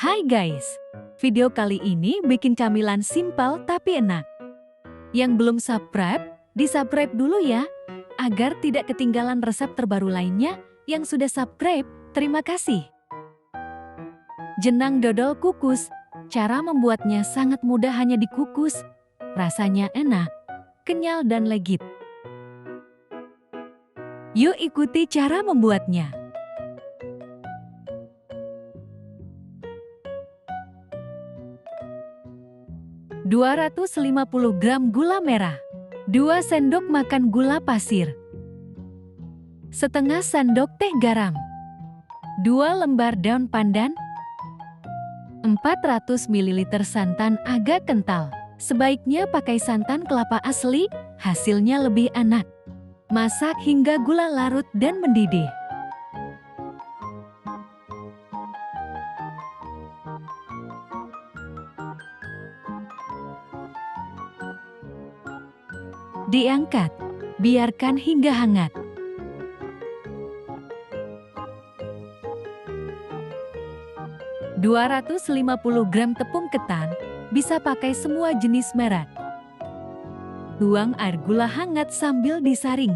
Hai guys, video kali ini bikin camilan simpel tapi enak. Yang belum subscribe, di-subscribe dulu ya, agar tidak ketinggalan resep terbaru lainnya. Yang sudah subscribe, terima kasih. Jenang dodol kukus, cara membuatnya sangat mudah hanya dikukus. Rasanya enak, kenyal dan legit. Yuk ikuti cara membuatnya. 250 gram gula merah, 2 sendok makan gula pasir, setengah sendok teh garam, 2 lembar daun pandan, 400 ml santan agak kental. Sebaiknya pakai santan kelapa asli, hasilnya lebih enak. Masak hingga gula larut dan mendidih. Diangkat, biarkan hingga hangat. Dua ratus lima puluh gram tepung ketan, bisa pakai semua jenis merek. Tuang air gula hangat sambil disaring.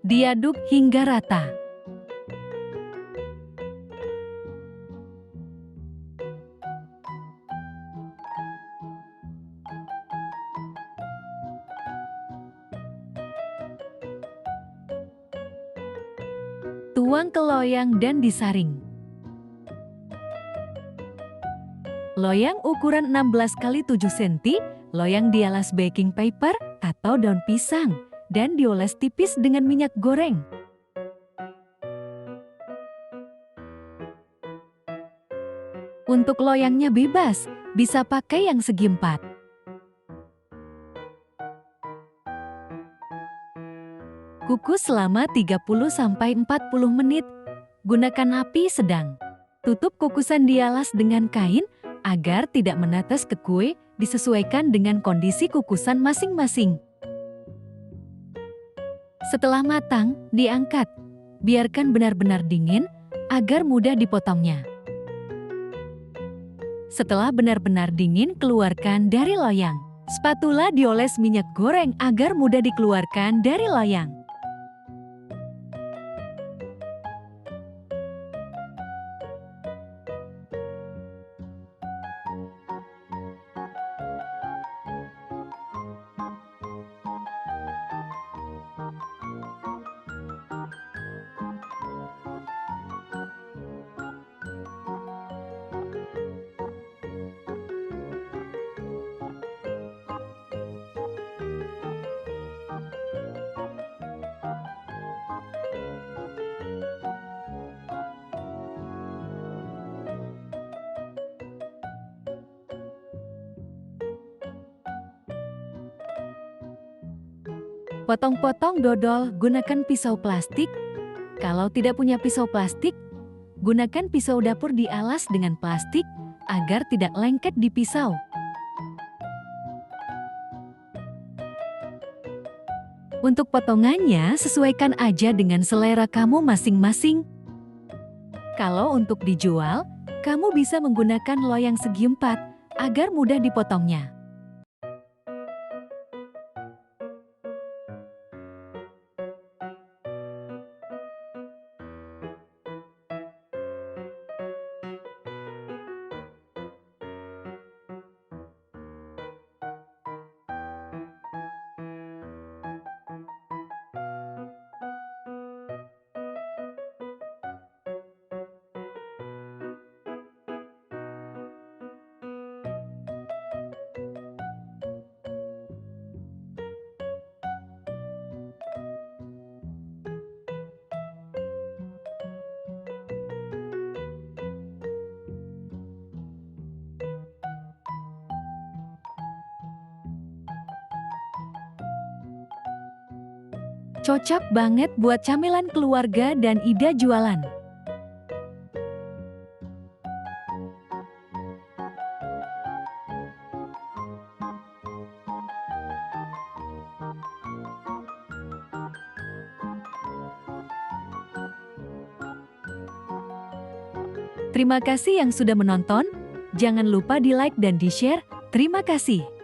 Diaduk hingga rata. Tuang ke loyang dan disaring. Loyang ukuran 16 x 7 cm, loyang dialas baking paper atau daun pisang, dan dioles tipis dengan minyak goreng. Untuk loyangnya bebas, bisa pakai yang segi empat. Kukus selama 30-40 menit. Gunakan api sedang. Tutup kukusan dialas dengan kain agar tidak menetes ke kue disesuaikan dengan kondisi kukusan masing-masing. Setelah matang, diangkat. Biarkan benar-benar dingin agar mudah dipotongnya. Setelah benar-benar dingin, keluarkan dari loyang. Spatula dioles minyak goreng agar mudah dikeluarkan dari loyang. Potong-potong dodol gunakan pisau plastik. Kalau tidak punya pisau plastik, gunakan pisau dapur dialas dengan plastik agar tidak lengket di pisau. Untuk potongannya, sesuaikan aja dengan selera kamu masing-masing. Kalau untuk dijual, kamu bisa menggunakan loyang segi empat agar mudah dipotongnya. Cocok banget buat camilan keluarga dan ide jualan. Terima kasih yang sudah menonton. Jangan lupa di like dan di share. Terima kasih.